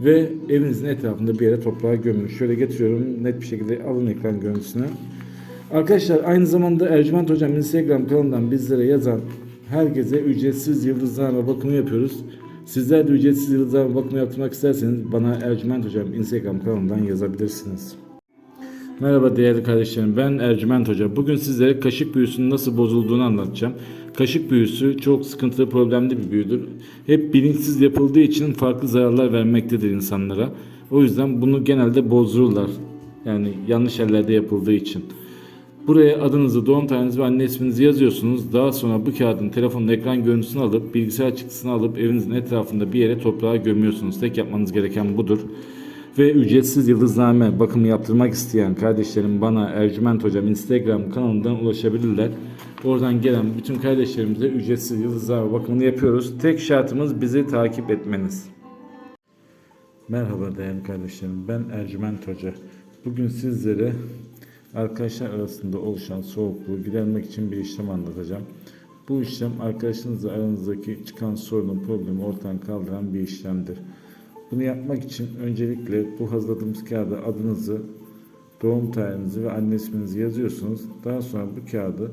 ve evinizin etrafında bir yere toprağa gömün. Şöyle getiriyorum net bir şekilde alın ekran görüntüsünü. Arkadaşlar aynı zamanda Ercüment Hocam Instagram kanalından bizlere yazan herkese ücretsiz yıldızlarla bakımı yapıyoruz. Sizler de ücretsiz yıldızlarla bakımı yaptırmak isterseniz bana Ercüment Hocam Instagram kanalından yazabilirsiniz. Merhaba değerli kardeşlerim ben Ercüment Hoca. Bugün sizlere kaşık büyüsünün nasıl bozulduğunu anlatacağım. Kaşık büyüsü çok sıkıntılı problemli bir büyüdür. Hep bilinçsiz yapıldığı için farklı zararlar vermektedir insanlara. O yüzden bunu genelde bozdururlar. Yani yanlış yerlerde yapıldığı için. Buraya adınızı, doğum tarihinizi ve anne isminizi yazıyorsunuz. Daha sonra bu kağıdın telefonun ekran görüntüsünü alıp bilgisayar çıktısını alıp evinizin etrafında bir yere toprağa gömüyorsunuz. Tek yapmanız gereken budur. Ve ücretsiz yıldızname bakımı yaptırmak isteyen kardeşlerim bana Ercüment Hocam Instagram kanalından ulaşabilirler. Oradan gelen bütün kardeşlerimize ücretsiz yıldızname bakımını yapıyoruz. Tek şartımız bizi takip etmeniz. Merhaba değerli kardeşlerim. Ben Ercüment Hoca. Bugün sizlere arkadaşlar arasında oluşan soğukluğu gidermek için bir işlem anlatacağım. Bu işlem arkadaşınızla aranızdaki çıkan sorunu, problemi ortadan kaldıran bir işlemdir. Bunu yapmak için öncelikle bu hazırladığımız kağıda adınızı, doğum tarihinizi ve anne isminizi yazıyorsunuz. Daha sonra bu kağıdı